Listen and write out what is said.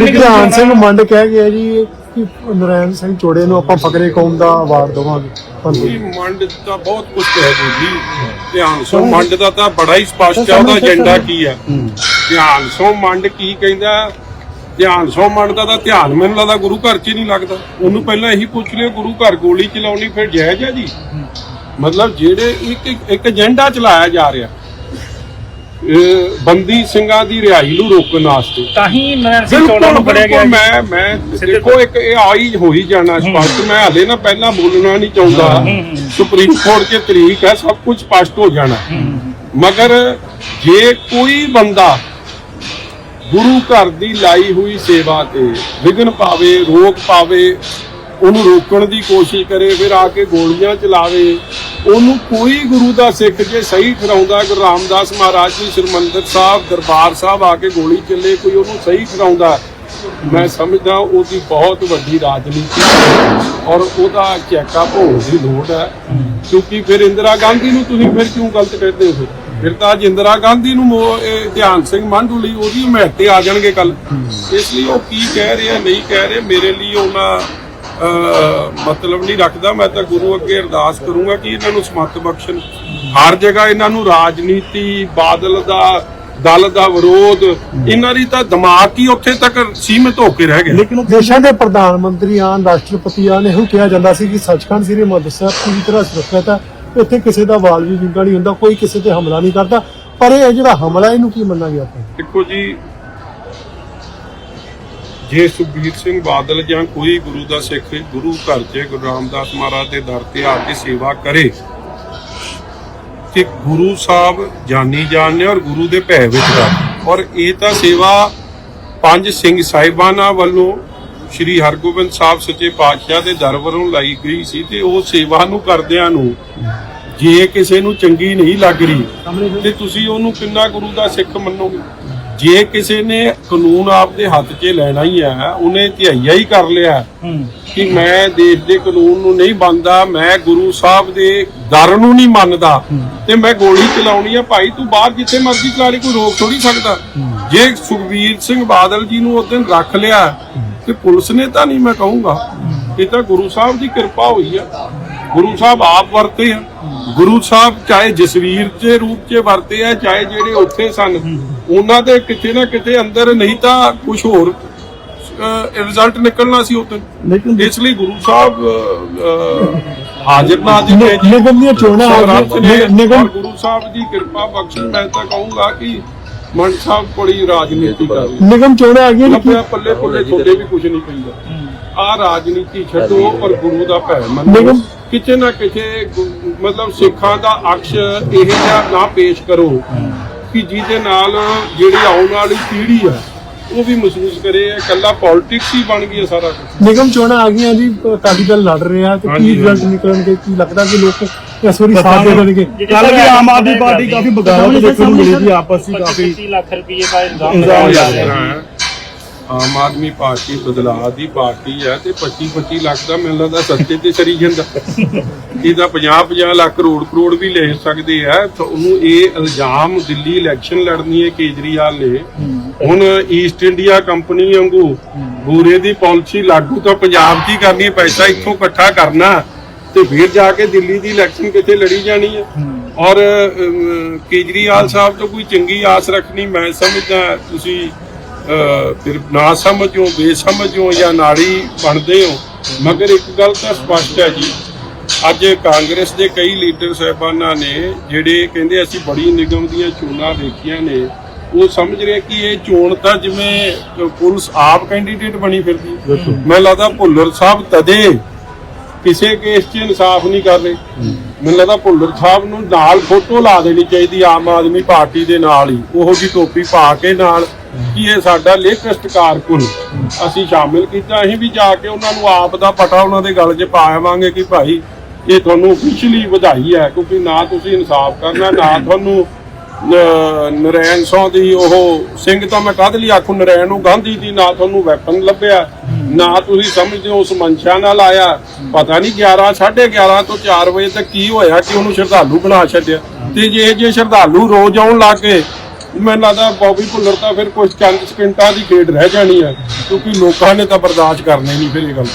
ਕਿੰਨੀ ਕੁ ਧਿਆਨ ਸਿੰਘ ਮੰਡ ਕਹਿ ਗਿਆ ਜੀ ਕਿ ਨਰੈਣ ਸਿੰਘ ਚੋੜੇ ਨੂੰ ਆਪਾਂ ਫਕਰੇ ਕੌਮ ਦਾ ਅਵਾਰਡ ਦੇਵਾਂਗੇ। ਇਹ ਮੰਡ ਤਾਂ ਬਹੁਤ ਕੁਝ ਕਹਿ ਦੋ ਜੀ। ਧਿਆਨ ਸੋ ਮੰਡ ਦਾ ਤਾਂ ਬੜਾ ਹੀ ਸਪਸ਼ਟ ਹੈ ਉਹਦਾ ਏਜੰਡਾ ਕੀ ਹੈ। ਧਿਆਨ ਸੋ ਮੰਡ ਕੀ ਕਹਿੰਦਾ ਧਿਆਨ ਸੋ ਮੰਡ ਦਾ ਤਾਂ ਧਿਆਨ ਮੈਨੂੰ ਲੱਗਦਾ ਗੁਰੂ ਘਰ 'ਚ ਹੀ ਨਹੀਂ ਲੱਗਦਾ। ਉਹਨੂੰ ਪਹਿਲਾਂ ਇਹੀ ਪੁੱਛ ਲਿਓ ਗੁਰੂ ਘਰ ਗੋਲੀ ਚਲਾਉਣੀ ਫਿਰ ਜਾਇਜ਼ ਹੈ ਜੀ? ਮਤਲਬ ਜਿਹੜੇ ਇੱਕ ਇੱਕ ਏਜੰਡਾ ਚਲਾਇਆ ਜਾ ਰਿਹਾ। ਬੰਦੀ ਸਿੰਘਾਂ ਦੀ ਰਿਹਾਈ ਨੂੰ ਰੋਕਣ ਵਾਸਤੇ। ਤਾਂ ਹੀ ਨਰੈਣ ਸਿੰਘ ਚੋਲਾ ਬਿਲਕੁਲ ਨੂੰ ਫੜਿਆ ਗਿਆ ਜੀ। ਮੈਂ ਮੈਂ ਸਿੱਧੇ ਦੇਖੋ ਇੱਕ ਇਹ ਆਈ ਹੋਈ ਜਾਣਾ ਸਪਸ਼ਟ ਮੈਂ ਹਲੇ ਨਾ ਪਹਿਲਾਂ ਬੋਲਣਾ ਨਹੀਂ ਚਾਹੁੰਦਾ। ਸੁਪਰੀਮ ਕੋਰਟ 'ਚ ਤਰੀਕ ਹੈ ਸਭ ਕੁਝ ਸਪਸ਼ਟ ਹੋ ਜਾਣਾ। ਮਗਰ ਜੇ ਕੋਈ ਬੰਦਾ ਗੁਰੂ ਘਰ ਦੀ ਲਾਈ ਹੋਈ ਸੇਵਾ ਤੇ ਵਿਘਨ ਪਾਵੇ ਰੋਕ ਪਾਵੇ ਉਹਨੂੰ ਰੋਕਣ ਦੀ ਕੋਸ਼ਿਸ਼ ਕਰੇ ਫਿਰ ਆ ਕੇ ਗੋਲੀਆਂ ਚਲਾਵੇ ਉਹਨੂੰ ਕੋਈ ਗੁਰੂ ਦਾ ਸਿੱਖ ਜੇ ਸਹੀ ਠਹਿਰਾਉਂਦਾ, ਗੁਰੂ ਰਾਮਦਾਸ ਮਹਾਰਾਜ ਜੀ ਸਰਮੰਦਰ ਸਾਹਿਬ, ਦਰਬਾਰ ਸਾਹਿਬ ਆ ਕੇ ਗੋਲੀ ਚੱਲੇ, ਕੋਈ ਉਹਨੂੰ ਸਹੀ ਠਹਿਰਾਉਂਦਾ। ਮੈਂ ਸਮਝਦਾ ਉਹਦੀ ਬਹੁਤ ਵੱਡੀ ਰਾਜਨੀਤੀ ਔਰ ਉਹਦਾ ਚੈੱਕਅਪ ਹੋਣ ਦੀ ਲੋੜ ਹੈ। ਕਿਉਂਕਿ ਫਿਰ ਇੰਦਰਾ ਗਾਂਧੀ ਨੂੰ ਤੁਸੀਂ ਫਿਰ ਕਿਉਂ ਗਲਤ ਕਹਿੰਦੇ ਹੋ? ਫਿਰ? ਤਾਂ ਅੱਜ ਇੰਦਰਾ ਗਾਂਧੀ ਨੂੰ ਮੋ- ਇਹ ਧਿਆਨ ਸਿੰਘ ਮੰਡੂ ਲਈ ਉਹਦੀ ਹਮਾਇਤ ਆ ਜਾਣਗੇ ਕੱਲ ਇਸ ਲਈ ਉਹ ਕੀ ਕਹਿ ਰਹੇ, ਨਹੀਂ ਕਹਿ ਰਹੇ, ਮੇਰੇ ਲਈ ਉਹਨਾਂ ਮਤਲਬ ਨਹੀਂ ਰੱਖਦਾ। ਮੈਂ ਤਾਂ ਗੁਰੂ ਅੱਗੇ ਅਰਦਾਸ ਕਰੂੰਗਾ ਕਿ ਇਹਨਾਂ ਨੂੰ ਸਮੱਤ ਬਖਸ਼ਣ। ਹਰ ਜਗ੍ਹਾ ਇਹਨਾਂ ਨੂੰ ਰਾਜਨੀਤੀ ਬਾਦਲ ਦਾ ਦਲ ਦਾ ਵਿਰੋਧ ਇਹਨਾਂ ਦੀ ਤਾਂ ਦਿਮਾਗ ਹੀ ਉੱਥੇ ਤੱਕ ਸੀਮਿਤ ਹੋ ਕੇ ਰਹਿ ਗਿਆ। ਲੇਕਿਨ ਦੇਸ਼ਾਂ ਦੇ ਪ੍ਰਧਾਨ ਮੰਤਰੀ ਆਨ ਰਾਸ਼ਟਰਪਤੀ ਆਨ ਇਹੋ ਕਿਹਾ ਜਾਂਦਾ ਸੀ ਕਿ ਸੱਚਖੰਡ ਸ੍ਰੀ ਹਰਿਮੰਦਰ ਸਾਹਿਬ ਪੂਰੀ ਤਰ੍ਹਾਂ ਸੁਰੱਖਿਅਤ ਹੈ ਇੱਥੇ ਕਿਸੇ ਦਾ ਵਾਲ ਵੀ ਵਿੰਗਾ ਨਹੀਂ ਹੁੰਦਾ ਕੋਈ ਕਿਸੇ ਤੇ ਹਮਲਾ ਨਹੀਂ ਕਰਦਾ। ਪਰ ਇਹ ਜਿਹੜਾ ਹਮਲਾ ਇਹਨੂੰ ਕੀ ਮੰਨਾਂਗੇ ਆਪਾਂ? ਦੇਖੋ ਜੀ ਜੇ ਸੁਖਬੀਰ ਸਿੰਘ ਬਾਦਲ ਜਾਂ ਕੋਈ ਗੁਰੂ ਦਾ ਸਿੱਖ ਗੁਰੂ ਘਰ 'ਚ ਗੁਰੂ ਰਾਮਦਾਸ ਮਹਾਰਾਜ ਦੇ ਦਰ ਤੇ ਆ ਕੇ ਸੇਵਾ ਕਰੇ ਕਿ ਗੁਰੂ ਸਾਹਿਬ ਜਾਨੀ ਜਾਣਨੇ ਔਰ ਗੁਰੂ ਦੇ ਭੈ ਵਿੱਚ ਕਰ ਔਰ ਇਹ ਤਾਂ ਸੇਵਾ ਪੰਜ ਸਿੰਘ ਸਾਹਿਬਾਨਾਂ ਵੱਲੋਂ ਸ੍ਰੀ ਹਰਗੋਬਿੰਦ ਸਾਹਿਬ ਸੱਚੇ ਪਾਤਸ਼ਾਹ ਦੇ ਦਰ ਵੱਲੋਂ ਲਾਈ ਗਈ ਸੀ ਤੇ ਉਹ ਸੇਵਾ ਨੂੰ ਕਰਦਿਆਂ ਨੂੰ ਜੇ ਕਿਸੇ ਨੂੰ ਚੰਗੀ ਨਹੀਂ ਲੱਗ ਰਹੀ, ਤੇ ਤੁਸੀਂ ਉਹਨੂੰ ਕਿੰਨਾ ਗੁਰੂ ਦਾ ਸਿੱਖ ਮੰਨੋਗੇ? ਜੇ ਕਿਸੇ ਨੇ ਕਾਨੂੰਨ ਆਪਦੇ ਹੱਥ 'ਚ ਲੈਣਾ ਹੀ ਹੈ ਉਹਨੇ ਧਿਆਈਆ ਹੀ ਕਰ ਲਿਆ। ਕਿ ਮੈਂ ਦੇਸ਼ ਦੇ ਕਾਨੂੰਨ ਨੂੰ ਨਹੀਂ ਮੰਨਦਾ ਮੈਂ ਗੁਰੂ ਸਾਹਿਬ ਦੇ ਦਰ ਨੂੰ ਨਹੀਂ ਮੰਨਦਾ ਤੇ ਮੈਂ ਗੋਲੀ ਚਲਾਉਣੀ ਆ ਭਾਈ ਤੂੰ ਬਾਹਰ ਜਿੱਥੇ ਮਰਜ਼ੀ ਚਲਾ ਲਈ ਕੋਈ ਰੋਕ ਥੋੜੀ ਸਕਦਾ। ਜੇ ਸੁਖਬੀਰ ਸਿੰਘ ਬਾਦਲ ਜੀ ਨੂੰ ਉਸ ਦਿਨ ਰੱਖ ਲਿਆ ਤੇ ਪੁਲਿਸ ਨੇ ਤਾਂ ਨਹੀਂ ਮੈਂ ਕਹੂੰਗਾ। ਇਹ ਤਾਂ ਗੁਰੂ ਸਾਹਿਬ ਦੀ ਕਿਰਪਾ ਹੋਈ ਆ। ਗੁਰੂ ਸਾਹਿਬ ਆਪ ਵਰਤੇ ਆ। ਗੁਰੂ ਸਾਹਿਬ ਚਾਹੇ ਜਸਵੀਰ ਦੇ ਰੂਪ 'ਚ ਵਰਤੇ ਆ ਚਾਹੇ ਜਿਹੜੇ ਉੱਥੇ ਸਨ ਉਹਨਾਂ ਦੇ ਕਿਤੇ ਨਾ ਕਿਤੇ ਅੰਦਰ ਨਹੀਂ ਤਾਂ ਕੁਝ ਹੋਰ ਰਿਜ਼ਲਟ ਨਿਕਲਣਾ ਸੀ ਉੱਥੇ। ਲੇਕਿਨ ਇਸ ਲਈ ਗੁਰੂ ਸਾਹਿਬ ਹਾਜ਼ਰ ਨਾਜ਼ਰ ਨੇ ਜੀ। ਨਿਗਮ ਦੀਆਂ ਚੋਣਾਂ। ਨਿਗਮ ਗੁਰੂ ਸਾਹਿਬ ਦੀ ਕਿਰਪਾ ਬਖਸ਼ਣ ਮੈਂ ਤਾਂ ਕਹੂੰਗਾ ਕਿ ਮੰਡ ਸਾਹਿਬ ਬੜੀ ਰਾਜਨੀਤੀ ਕਰ ਨਿਗਮ ਚੋਣਾਂ ਆ ਗਈਆਂ ਲੱਭਿਆ ਪੱਲੇ ਪੁੱਲੇ ਤੁਹਾਡੇ ਵੀ ਕੁਝ ਨਹੀਂ ਪੈਂਦਾ ਆ ਰਾਜਨੀਤੀ ਛੱਡੋ ਔਰ ਗੁਰੂ ਦਾ ਭੈ ਮੰਨੋ। ਨਿਗਮ- ਕਿਤੇ ਨਾ ਕਿਤੇ ਮਤਲਬ ਸਿੱਖਾਂ ਦਾ ਅਕਸ਼ ਇਹ ਜਿਹਾ ਨਾ ਪੇਸ਼ ਕਰੋ ਕਿ ਜਿਹਦੇ ਨਾਲ ਜਿਹੜੀ ਆਉਣ ਵਾਲੀ ਪੀੜ੍ਹੀ ਆ ਉਹ ਵੀ ਮਹਿਸੂਸ ਕਰੇ ਇਹ ਇਕੱਲਾ ਪੋਲਿਟਿਕਸ ਹੀ ਬਣ ਗਈ ਸਾਰਾ ਕੁਝ ਨਿਗਮ ਚੋਣਾਂ ਆ ਗਈਆਂ ਜੀ ਅਕਾਲੀ ਦਲ ਲੜ ਰਿਹਾ ਤੇ ਕੀ ਰਿਜ਼ਲਟ ਨਿਕਲਣਗੇ ਕੀ ਲੱਗਦਾ ਕਿ ਲੋਕ ਇਸ ਵਾਰੀ ਸਾਥ ਦੇ ਦੇਣਗੇ? ਕੱਲ ਵੀ ਆਮ ਆਦਮੀ ਪਾਰਟੀ ਕਾਫੀ ਬਗਾਵਤ ਦੇਖਣ ਨੂੰ ਮਿਲੀ ਸੀ ਆਪਸ ਵਿੱਚ ਕਾਫੀ 25 ਲੱਖ ਰੁਪਏ ਦਾ ਇਲਜ਼ਾਮ ਜਾ ਰਿਹਾ ਰਿਹਾ ਹੈ ਆਮ ਆਦਮੀ ਪਾਰਟੀ ਬਦਲਾਅ ਦੀ ਪਾਰਟੀ ਹੈ ਤੇ 25 25 ਲੱਖ ਦਾ ਮੈਨੂੰ ਲੱਗਦਾ ਸਸਤੇ ਤੇ ਸਰੀ ਜਾਂਦਾ। ਇਹਦਾ 50 50 ਲੱਖ ਕਰੋੜ ਕਰੋੜ ਵੀ ਲੈ ਸਕਦੇ ਆ। ਉਹਨੂੰ ਇਹ ਇਲਜ਼ਾਮ ਦਿੱਲੀ ਇਲੈਕਸ਼ਨ ਲੜਨੀ ਹੈ ਕੇਜਰੀਵਾਲ ਨੇ। ਹੁਣ ਈਸਟ ਇੰਡੀਆ ਕੰਪਨੀ ਵਾਂਗੂ ਬੂਰੇ ਦੀ ਪਾਲਿਸੀ ਲਾਗੂ ਤਾਂ ਪੰਜਾਬ 'ਚ ਹੀ ਕਰਨੀ ਪੈਸਾ ਇੱਥੋਂ ਇਕੱਠਾ ਕਰਨਾ ਤੇ ਫਿਰ ਜਾ ਕੇ ਦਿੱਲੀ ਦੀ ਇਲੈਕਸ਼ਨ ਕਿੱਥੇ ਲੜੀ ਜਾਣੀ ਹੈ? ਔਰ ਕੇਜਰੀਵਾਲ ਸਾਹਿਬ ਤੋਂ ਕੋਈ ਚੰਗੀ ਆਸ ਰੱਖਣੀ ਮੈਂ ਸਮਝਦਾ ਤੁਸੀਂ ਨਾ ਸਮਝੋ ਬੇਸਮਝੋ ਜਾਂ ਨਾੜੀ ਬਣਦੇ ਹੋ। ਮਗਰ ਇੱਕ ਗੱਲ ਤਾਂ ਸਪਸ਼ਟ ਹੈ ਜੀ। ਅੱਜ ਕਾਂਗਰਸ ਦੇ ਕਈ ਲੀਡਰ ਸਾਹਿਬਾਨਾਂ ਨੇ ਜਿਹੜੇ ਕਹਿੰਦੇ ਅਸੀਂ ਬੜੀ ਨਿਗਮ ਦੀਆਂ ਚੋਣਾਂ ਦੇਖੀਆਂ ਨੇ ਉਹ ਸਮਝ ਰਹੇ ਕਿ ਇਹ ਚੋਣ ਤਾਂ ਜਿਵੇਂ ਪੁਲਿਸ ਆਪ ਕੈਂਡੀਡੇਟ ਬਣੀ ਫਿਰਦੀ। ਮੈਨੂੰ ਲੱਗਦਾ ਭੁੱਲਰ ਸਾਹਿਬ ਤਦੇ ਕਿਸੇ ਕੇਸ 'ਚ ਇਨਸਾਫ ਨਹੀਂ ਕਰ ਰਹੇ। ਮੈਨੂੰ ਲੱਗਦਾ ਭੁੱਲਰ ਸਾਹਿਬ ਨੂੰ ਨਾਲ ਫੋਟੋ ਲਾ ਦੇਣੀ ਚਾਹੀਦੀ ਆਮ ਆਦਮੀ ਪਾਰਟੀ ਦੇ ਨਾਲ ਹੀ ਉਹੋ ਜੀ ਟੋਪੀ ਪਾ ਕੇ ਨਾਲ ਕਿ ਇਹ ਸਾਡਾ ਲੇਟੈਸਟ ਕਾਰਕੁਨ ਅਸੀਂ ਸ਼ਾਮਿਲ ਕੀਤਾ। ਅਸੀਂ ਵੀ ਜਾ ਕੇ ਉਹਨਾਂ ਨੂੰ ਆਪ ਦਾ ਪਟਾ ਉਹਨਾਂ ਦੇ ਗਲ 'ਚ ਪਾ ਕਿ ਭਾਈ ਇਹ ਤੁਹਾਨੂੰ ਅਫੀਸ਼ੀਅਲੀ ਵਧਾਈ ਹੈ, ਕਿਉਂਕਿ ਨਾ ਤੁਸੀਂ ਇਨਸਾਫ ਕਰਨਾ, ਨਾ ਤੁਹਾਨੂੰ ਨਰੈਣ ਸੌ ਦੀ ਉਹ ਸਿੰਘ ਤਾਂ ਮੈਂ ਕਾਹਦੇ ਲਈ, ਆਖੂ ਨਰੈਣ ਨੂੰ ਗਾਂਧੀ ਦੀ ਨਾ ਤੁਹਾਨੂੰ ਵੈਪਨ ਲੱਭਿਆ, ਨਾ ਤੁਸੀਂ ਸਮਝਦੇ ਹੋ ਉਸ ਮਨਸ਼ਾ ਨਾਲ ਆਇਆ। ਪਤਾ ਨਹੀਂ 11 11:30 ਤੋਂ 4 ਵਜੇ ਤੱਕ ਕੀ ਹੋਇਆ ਕਿ ਉਹਨੂੰ ਸ਼ਰਧਾਲੂ ਬਣਾ ਛੱਡਿਆ। ਤੇ ਜੇ ਜੇ ਸ਼ਰਧਾਲੂ ਰੋਜ਼ ਆਉਣ ਲੱਗ ਗਏ ਮੈਨੂੰ ਲੱਗਦਾ ਬੌਬੀ ਭੁੱਲਰ ਤਾਂ ਫਿਰ ਕੁਝ ਚੰਦ ਸਕਿੰਟਾਂ ਦੀ ਖੇਡ ਰਹਿ ਜਾਣੀ ਹੈ, ਕਿਉਂਕਿ ਲੋਕਾਂ ਨੇ ਤਾਂ ਬਰਦਾਸ਼ਤ ਕਰਨੇ ਨਹੀਂ ਫਿਰ ਇਹ ਗੱਲ।